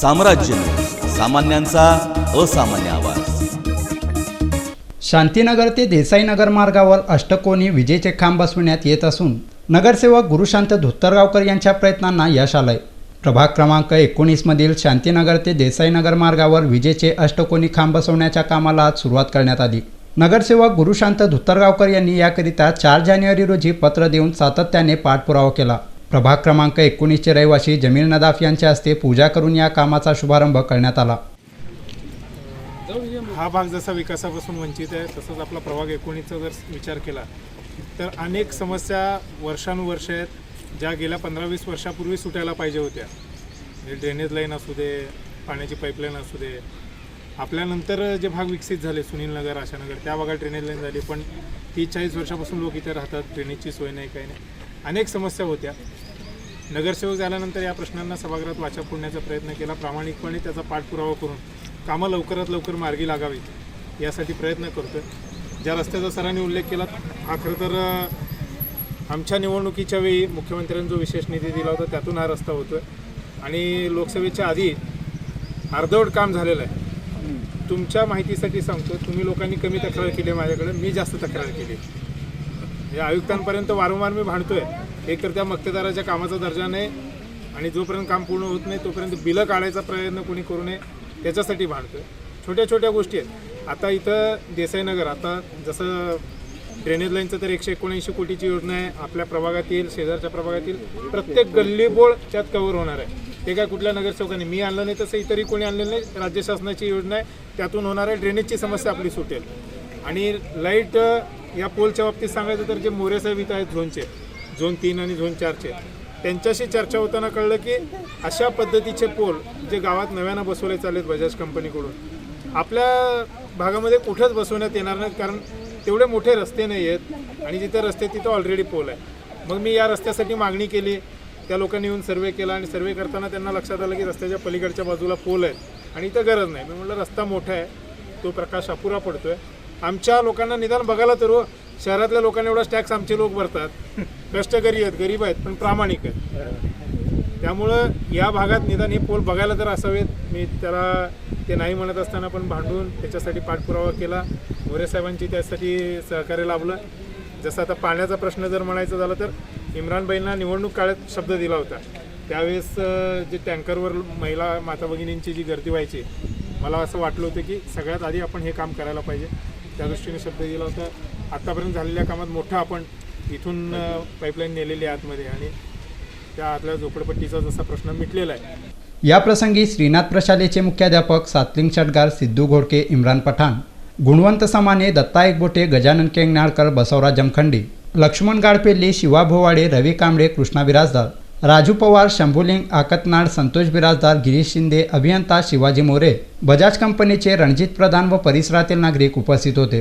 साम्राज्य सामान्यांचा असामान्य आवाज. शांतीनगर ते देसाईनगर मार्गावर अष्टकोनी विजेचे खांब बसविण्यात येत असून नगरसेवक गुरुशांत धुत्तरगावकर यांच्या प्रयत्नांना यश आलंय. प्रभाग क्रमांक एकोणीसमधील शांतीनगर ते देसाईनगर मार्गावर विजेचे अष्टकोनी खांब बसवण्याच्या कामाला आज सुरुवात करण्यात आली. नगरसेवक गुरुशांत धुत्तरगावकर यांनी याकरिता चार जानेवारी रोजी पत्र देऊन सातत्याने पाठपुरावा केला. प्रभाग क्रमांक एकोणीसचे रहिवासी जमील नदाफ यांच्या हस्ते पूजा करून या कामाचा शुभारंभ करण्यात आला. हा भाग जसा विकासापासून वंचित आहे तसंच आपला प्रभाग एकोणीसचा जर विचार केला तर अनेक समस्या वर्षानुवर्ष आहेत ज्या गेल्या पंधरा वीस वर्षापूर्वी सुटायला पाहिजे होत्या. म्हणजे ड्रेनेज लाईन असू दे पाण्याची पाईपलाईन असू दे. आपल्यानंतर जे भाग विकसित झाले सुनील नगर आशानगर त्या भागात ड्रेनेज लाईन झाली पण तीस चाळीस वर्षापासून लोक इथे राहतात ड्रेनेजची सोय नाही काही नाही. अनेक समस्या होत्या. नगरसेवक झाल्यानंतर या प्रश्नांना सभागृहात वाचा फोडण्याचा प्रयत्न केला. प्रामाणिकपणे त्याचा पाठपुरावा करून कामं लवकरात लवकर मार्गी लागावीत यासाठी प्रयत्न करतो ज्या रस्त्याचा सरांनी उल्लेख केला हा खरं तर आमच्या निवडणुकीच्या वेळी मुख्यमंत्र्यांनी जो विशेष निधी दिला होता त्यातून हा रस्ता होतो आणि लोकसभेच्या आधी अर्धवट काम झालेलं आहे. तुमच्या माहितीसाठी सांगतो तुम्ही लोकांनी कमी तक्रार केली आहे माझ्याकडे मी जास्त तक्रार केली या आयुक्तांपर्यंत वारंवार मी भांडतोय. एक तर त्या मक्तेदाराच्या कामाचा दर्जा नाही आणि जोपर्यंत काम पूर्ण होत नाही तोपर्यंत बिलं काढायचा प्रयत्न कोणी करू नये त्याच्यासाठी भांडतोय. छोट्या छोट्या गोष्टी आहेत. आता इथं देसाईनगर आता जसं ड्रेनेज लाईनचं तर एकशे एकोणऐंशी कोटीची योजना आहे. आपल्या प्रभागातील शेजारच्या प्रभागातील प्रत्येक गल्लीबोळ त्यात कव्हर होणार आहे. ते काय कुठल्या नगरसेवकांनी मी आणलं नाही तसं इतरही कोणी आणलं नाही. राज्य शासनाची योजना आहे. त्यातून होणार आहे ड्रेनेजची समस्या आपली सुटेल. आणि लाइट या पोलच्या बाबतीत सांगायचं तर जे मोरे साहेब इथं आहेत झोनचे झोन तीन आणि झोन चारचे त्यांच्याशी चर्चा होताना कळलं की अशा पद्धतीचे पोल जे गावात नव्यानं बसवले चालेत बजाज कंपनीकडून आपल्या भागामध्ये कुठंच बसवण्यात येणार नाहीत कारण तेवढे मोठे रस्ते नाही आहेत आणि जिथे रस्ते तिथं ऑलरेडी पोल आहे मग मी या रस्त्यासाठी मागणी केली त्या लोकांनी येऊन सर्वे केला आणि सर्वे करताना त्यांना लक्षात आलं की रस्त्याच्या पलीकडच्या बाजूला पोल आहेत आणि इथं गरज नाही. मी म्हटलं रस्ता मोठा आहे तो प्रकाश अपुरा पडतो आहे आमच्या लोकांना निदान बघायला तर हो, शहरातल्या लोकांना एवढाच टॅक्स आमचे लोक भरतात. कष्टकरी आहेत गरीब आहेत पण प्रामाणिक आहेत. त्यामुळं या भागात निदान हे पोल बघायला तर असावेत. मी त्याला ते नाही म्हणत असताना पण भांडून त्याच्यासाठी पाठपुरावा केला. मोरे साहेबांची त्यासाठी सहकार्य लाभलं. जसं आता पाण्याचा प्रश्न जर म्हणायचं झालं तर इम्रानबाईंना निवडणूक काळात शब्द दिला होता. त्यावेळेस जे टँकरवर महिला माता भगिनींची जी गर्दी व्हायची मला असं वाटलं होतं की सगळ्यात आधी आपण हे काम करायला पाहिजे. त्या दृष्टीने शब्द दिला होता. आत्तापर्यंत झालेल्या कामात मोठं आपण इथून पाईपलाईन नेलेली आतमध्ये आणि त्या आतल्या झोपडपट्टीचा जसा प्रश्न मिटलेला आहे. या प्रसंगी श्रीनाथ प्रशालेचे मुख्याध्यापक सातलिंग षटगार सिद्धू घोडके इम्रान पठाण गुणवंत समाने दत्ता एकबोटे गजानन केंगनाळकर बसवराज जमखंडी लक्ष्मण गाडपेल्ली शिवा भोवाडे रवी कांबळे कृष्णा बिराजदार राजू पवार शंभुलिंग आकतनाड संतोष बिराजदार गिरीश शिंदे अभियंता शिवाजी मोरे. बजाज कंपनीचे रणजित प्रधान व परिसरातील नागरिक उपस्थित होते.